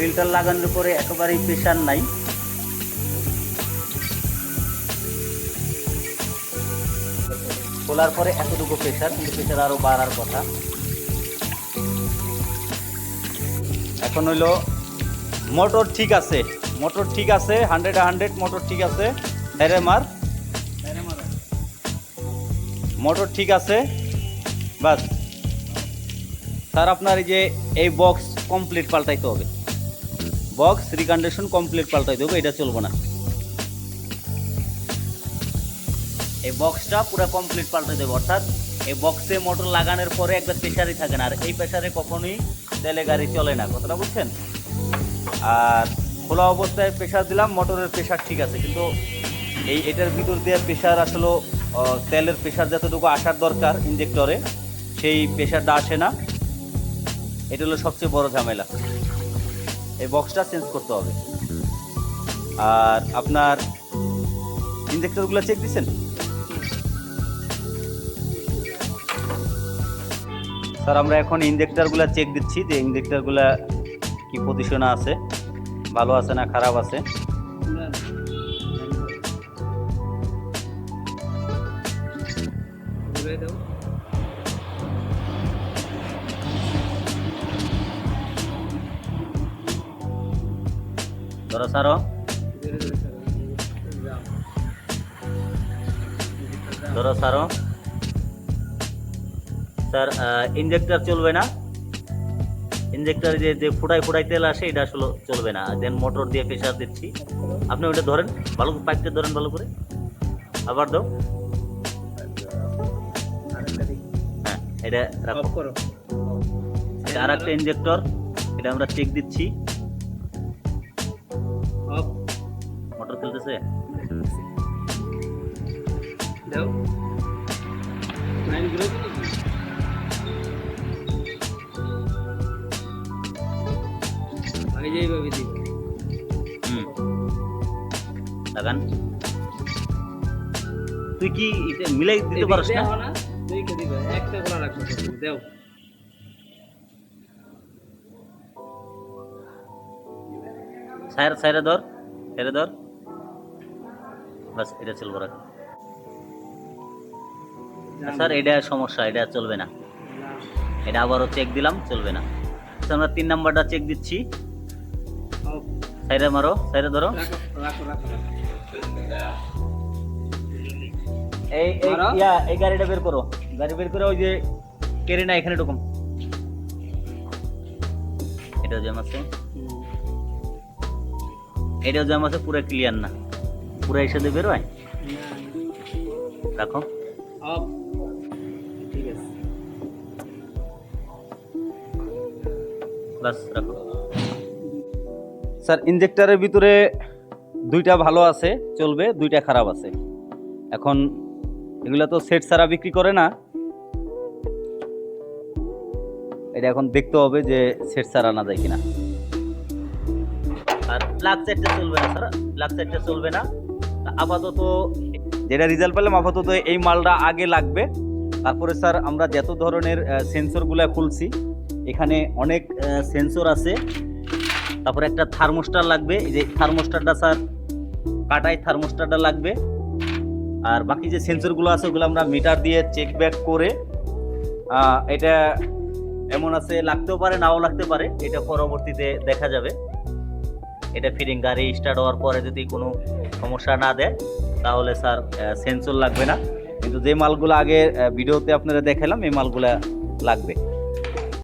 Filter লাগানোর পরে একেবারেই প্রেশার নাই। খোলার পরে এতটুকু প্রেশার কিন্তু প্রেশার আরও বাড়ার কথা। এখন হইল মোটর ঠিক আছে। মোটর ঠিক আছে হান্ড্রেড হান্ড্রেড মোটর ঠিক আছে। হ্যাঁ মার। মোটর ঠিক আছে। বাস। স্যার, আপনার এই যে, এই বক্স কমপ্লিট পাল্টাইতে হবে। বক্স রিকন্ডিশন কমপ্লিট পাল্টাই দেবো, এটা চলবে না। এই বক্সটা পুরো কমপ্লিট পাল্টাইতে দেবো, অর্থাৎ এই বক্সে মোটর লাগানোর পরে একবার প্রেশারই থাকে না, আর এই প্রেশারে কখনোই তেলে গাড়ি চলে না, কথাটা বুঝছেন? আর খোলা অবস্থায় প্রেশার দিলাম মোটরের প্রেশার ঠিক আছে, কিন্তু এই এটার ভিতর দিয়ে প্রেশার আসলে তেলের প্রেশার যতটুকু আসার দরকার ইঞ্জেক্টরে সেই প্রেশারটা আসে না। এটা হলো সবচেয়ে বড় ঝামেলা। এই বক্সটা চেঞ্জ করতে হবে। আর আপনার ইঞ্জেক্টরগুলো চেক দিচ্ছেন স্যার, আমরা এখন ইঞ্জেক্টরগুলো চেক দিচ্ছি যে ইঞ্জেক্টরগুলো কি পজিশনে আছে, ভালো আছে না খারাপ আছে। ধরো স্যারও ধরো স্যারও স্যার ইঞ্জেক্টর চলবে না। ইঞ্জেক্টর যে যে ফুটাই ফুটাই তেল আসে এটা আসলে চলবে না। দেন মোটর দিয়ে প্রেশার দিচ্ছি। আপনি ওটা ধরেন ভালো পাইপটা ধরেন ভালো করে। আবার দাও। হ্যাঁ এটা রাখো। এটা আর একটা ইঞ্জেক্টর এটা আমরা চেক দিচ্ছি। গুলো হুম। লাগান। তুই কি এটা মিলাই দিতে পারছ না? দুই কে দিবে। একটা খোলা রাখো দাও। সাইর সাইরে ধর সাইরে ধর। বাস এটা চলবে রাখ স্যার এটা সমস্যা এটা চলবে না। এটা আবারও চেক দিলাম চলবে না। আচ্ছা, আমরা তিন নাম্বারটা চেক দিচ্ছি। সাইরে মারো সাইরে ধরো। এই ইয়া এই গাড়িটা বের করো। গাড়ি বের করে ওই যে কেরে না এখানে ঢুকুম এটা জ্যাম আছে। এটাও জ্যাম আছে পুরো ক্লিয়ার না। পুরো এসে দিয়ে বেরোয়? রাখো ঠিক আছে। বাস রাখো। স্যার ইঞ্জেক্টরের ভিতরে দুইটা ভালো আছে চলবে দুইটা খারাপ আছে। এখন এগুলো তো সেট ছাড়া বিক্রি করে না। এটা এখন দেখতে হবে যে সেট ছাড়া না যায় কিনা। আর প্লাগ সেটটা চলবে না স্যার। প্লাগ সেটটা চলবে না। আপাতত যেটা রেজাল্ট পেলাম, আপাতত এই মালটা আগে লাগবে। তারপরে স্যার আমরা যত ধরনের সেন্সরগুলো খুলছি, এখানে অনেক সেন্সর আছে। তারপরে একটা থার্মোস্টার লাগবে, এই যে থার্মোস্টারটা স্যার কাটাই থার্মোস্টারটা লাগবে। আর বাকি যে সেন্সরগুলো আছে, ওগুলো আমরা মিটার দিয়ে চেক ব্যাক করে এটা এমন আছে, লাগতেও পারে, নাও লাগতে পারে, এটা পরবর্তীতে দেখা যাবে। এটা ফিটিং গাড়ি স্টার্ট হওয়ার পরে যদি কোনো সমস্যা না দেয়, তাহলে স্যার সেন্সর লাগবে না। কিন্তু যে মালগুলো আগে ভিডিওতে আপনারা দেখালাম, এই মালগুলো লাগবে।